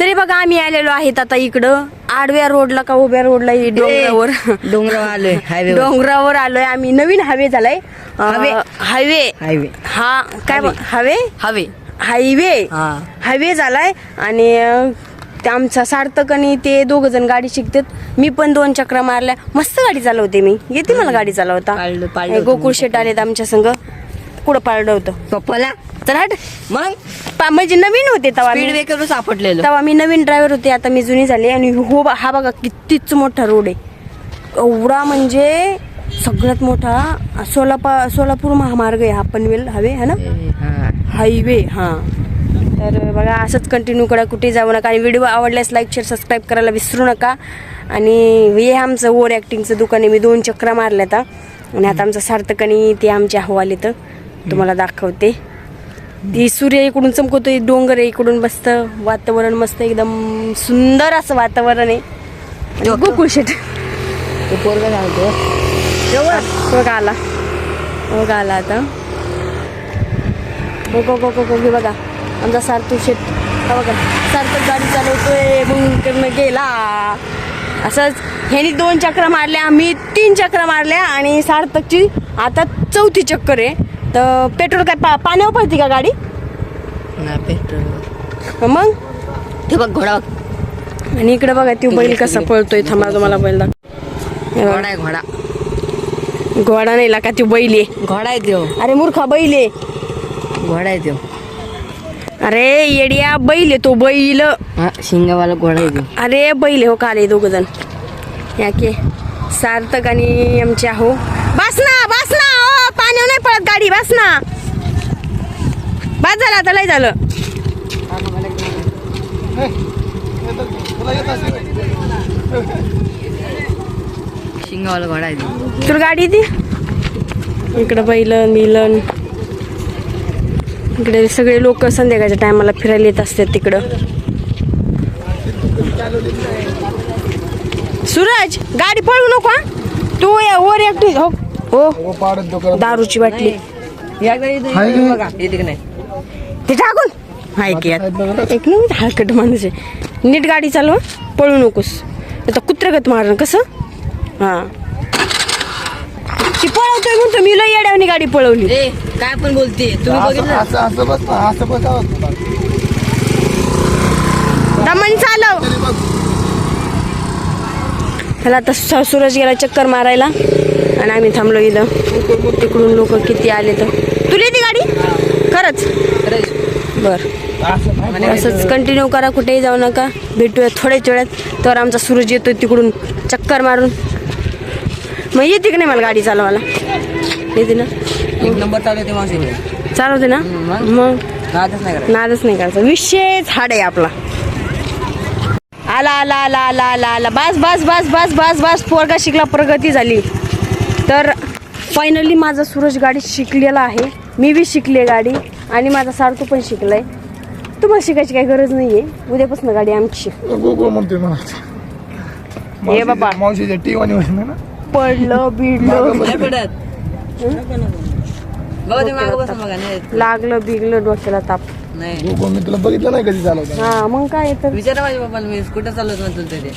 तरी बघा आम्ही आलेलो आहेत आता इकडं. आडव्या रोडला का उभ्या रोडला ही डोंगरावर. डोंगरावर आलोय हायवे डोंगरावर आलोय आम्ही. नवीन हवे झालाय. हवे. हायवे हायवे हा काय हवे हवे हायवे हा. हायवे झालाय आणि अं, ते आमचा सार्थक आणि ते दोघ जण गाडी शिकतात. मी पण दोन चक्रा मारल्या. मस्त गाडी चालवते मी. येते मला गाडी चालवता. पाळलं- पाळलं होतं गोकुळ शेट आलेत आमच्या संग. कुठं पाळलं होतं? पप्पाला? तर हट. मग? पा- म्हणजे नवीन होते तवा स्पीड मी. ब्रेकर सापडलेलं. तेव्हा मी नवीन ड्रायव्हर होते आता मी जुनी झाली आणि हो बा- हा बघा कितीच मोठा रोड आहे. एवढा म्हणजे सगळ्यात मोठा सोलापा सोलापूर महामार्ग आहे हा पनवेल हवे है ना? हा. हायवे हां. तर बघा असंच कंटिन्यू करा कुठे जाऊ नका. आणि व्हिडिओ आवडल्यास लाईक शेअर सबस्क्राईब करायला विसरू नका. आणि हे आमचं ओव्हर ॲक्टिंगचं दुकान आहे. मी दोन चक्रा मारल्या आता आणि आता आमचं सार्थक आणि ते आमचे अहवाल येतं. तुम्हाला दाखवते. ती सूर्य इकडून चमकवतोय डोंगर आहे इकडून मस्त वातावरण मस्त एकदम सुंदर असं वातावरण आहे. गोकुळ शेट. तो पोरगा बघा. आला. बघा आला आता. बघ बघ बघ हे बघा. आमचा सार्थक शेट. बघा. सार्थक गाडी चालवतोय मग गेला. असंच ह्यानी दोन चक्रा मारल्या आम्ही तीन चक्रा मारल्या आणि सार्थकची आता चौथी चक्कर आहे. तर पेट्रोल काय पा पाण्यावर पडते का गाडी? ना पेट्रोल. मग? ते बघ घोडा आणि इकडे बघा ती बैल कसा पळतोय. थांबा तुम्हाला बैल दाख हे घोडा बघा. आहे घोडा. घोडा नाही का ती बैल आहे. घोडा आहे त्यो. अरे मूर्खा बैल आहे. घोडा आहे त्यो. अरे येड्या बैल आहे तो बैल. हा शिंगावाला घोडा आहे अरे बैल हो काले दोघ जण याके सार्थक आणि आमचे आहो. बस ना बस ना. ओ पाण्यावर नाही पळत गाडी बस ना. बस झालं आता लय झालं. शिंगावाला घोडा आहे त्यो तुला गाडी ती इकडं बैलन बिलन. इकडे सगळे लोक संध्याकाळच्या टायमाला फिरायला येत असतात तिकडं. सूरज गाडी पळवू नको तू या वर एकटी हो हो. दारूची बाटली. ते टाकून हाय की. एक हलकट माणूस आहे. नीट गाडी चालव. पळू नकोस. आता कुत्रगत मारण कसं? हा. ती पळवतोय म्हणतो मी लय येड्यावनी गाडी पळवली. ए काय पण बोलते तुम्ही दमन चालव. ह्याला आता स- सूरज गेला चक्कर मारायला. आणि आम्ही थांबलो इथं. तिकडून लोक किती आले तर. तुला येते गाडी? खरंच. बर. असंच कंटिन्यू करा कुठेही जाऊ नका. भेटूया थोड्याच वेळात. तर आमचा सूरज येतोय तिकडून चक्कर मारून. मग येते की नाही मला गाडी चालवायला? येते ना? एक नंबर चालू होते मावशी. चालवते ना? मग? नादच नाही करायचं. नादच नाही करायचा. विशेष हाड आहे आपला. आला आला आला आला आला आला. बस बस बस बस बस बस. पोरगा शिकला प्रगती झाली. तर फायनली माझा सूरज गाडी शिकलेला आहे. मी बी शिकले गाडी आणि माझा सार्थू पण शिकलाय. तुम्हाला शिकायची काही गरज नाही आहे उद्यापासून गाडी आमची हे बाबा. मावशीच्या टी वाणी ना. पडलं बिडलं. लागलं बिगलं डोक्याला ताप. नाही. मी तुला बघितलं नाही कधी चालवता हा मग काय तर? विचारा माझ्या बाबाला मी कुठं चालवत म्हणतो ते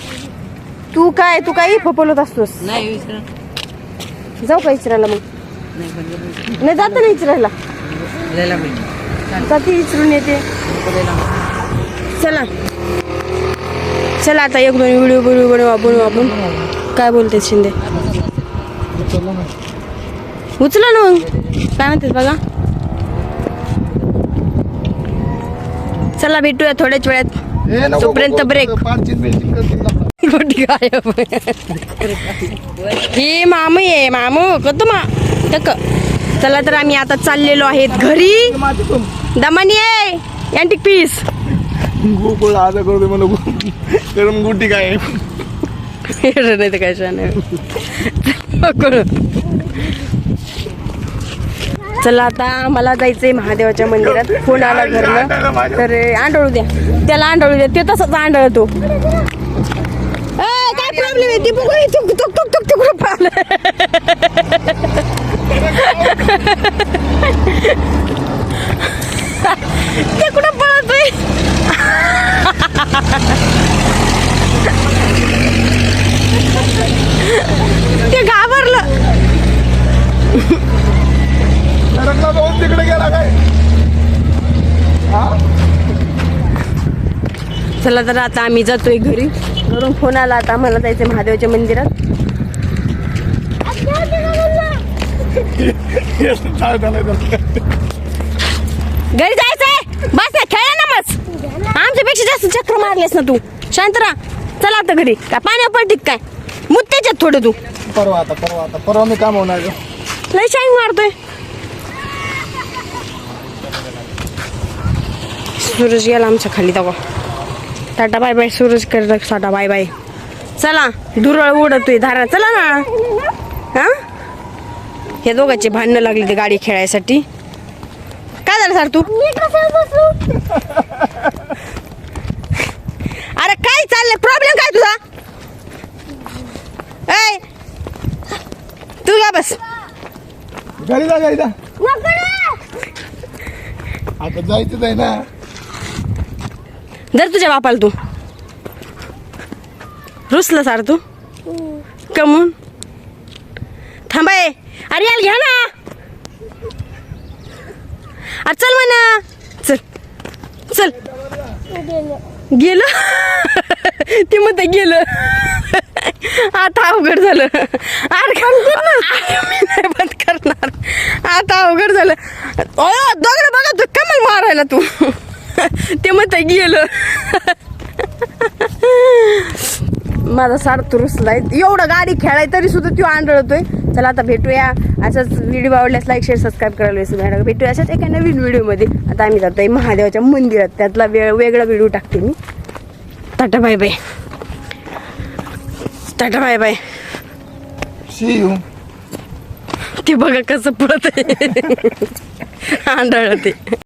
तू काय तू काही फपवलत असतोस? नाही विचारा. जाऊ का इचरायला मग? नाही जातं ना इचरायला. जाती इचरून येते. चला. चला आता एक दोन व्हिडिओ बनवू बनवू आपण आपण. काय बोलते शिंदे? उचला ना मग. काय म्हणतेस बघा? चला भेटूया थोड्याच वेळात. तोपर्यंत नको, गायब. ही मामू आहे मामू. कतो मा तक चला तर आम्ही आता चाललेलो आहेत घरी. दमानी आहे. अँटिक पीस गोकुळ आज करतोय मला गो- कारण गुटी काय? नाही तर काय चला आता मला जायचंय महादेवाच्या मंदिरात फोन आला घरनं. तर आंडळू द्या. त्याला आंडळू द्या. ते तसंच आंडळतो काय प्रॉब्लेम आहे? ती बघून तुक तुक तुक तुक तुकडं पाहिलं ते कुठं पळतोय? तिकडे गेला काय? चला तर आता आम्ही जातोय घरी. घरून फोन आला आता आम्हाला जायचं महादेवाच्या मंदिरात? घरी जायचंय? बस ना खेळा ना मग आमच्यापेक्षा जास्त चक्र मारलेस ना तू. शांत राहा. चला आता घरी. काय पाण्यावर पडती काय. मुत्याच्यात थोडं तू. परवा आता परवा आता. परवा मी काम होणार लय शाईन मारतोय. सूरज गेला आमच्या खाली तेव्हा. टाटा बाय बाय सूरज कर टाटा बाय बाय. चला दुरळ उडतोय धारा चला ना. हा? हे दोघांचे भांडणं लागले ते गाडी खेळायसाठी. काय झालं सर तू? अरे काय चाललंय? प्रॉब्लेम काय तुझा? ऐ तू का बस. घरी जा घरी जा. आता जायचंच आहे ना. जर तुझ्या बापाला तू. रुसलं सार तू. कमून. थांबाय अरे याल घ्या ना. अरे चल म्हणा. चल. चल. गेलं. ते मग ते गेलं. आता अवघड झालं. अरे अरे मी नाही बंद करणार. आता अवघड झालं. ओ दगड बघा तू. कमल मारायला तू. ते मग ते गेलं. माझा सार्थ रुसलाय एवढं गाडी खेळाय तरी सुद्धा तो आंधळतोय. चला आता भेटूया. असाच व्हिडिओ आवडल्यास लाईक शेअर सबस्क्राईब करायला विसरू भेटूया अशाच एका नवीन व्हिडिओमध्ये. आता आम्ही जातोय महादेवाच्या मंदिरात. त्यातला वेळ वेगळा व्हिडिओ टाकते मी. Tata bye bye tata bye bye see you ते बघा कसं पडत आंधळ ते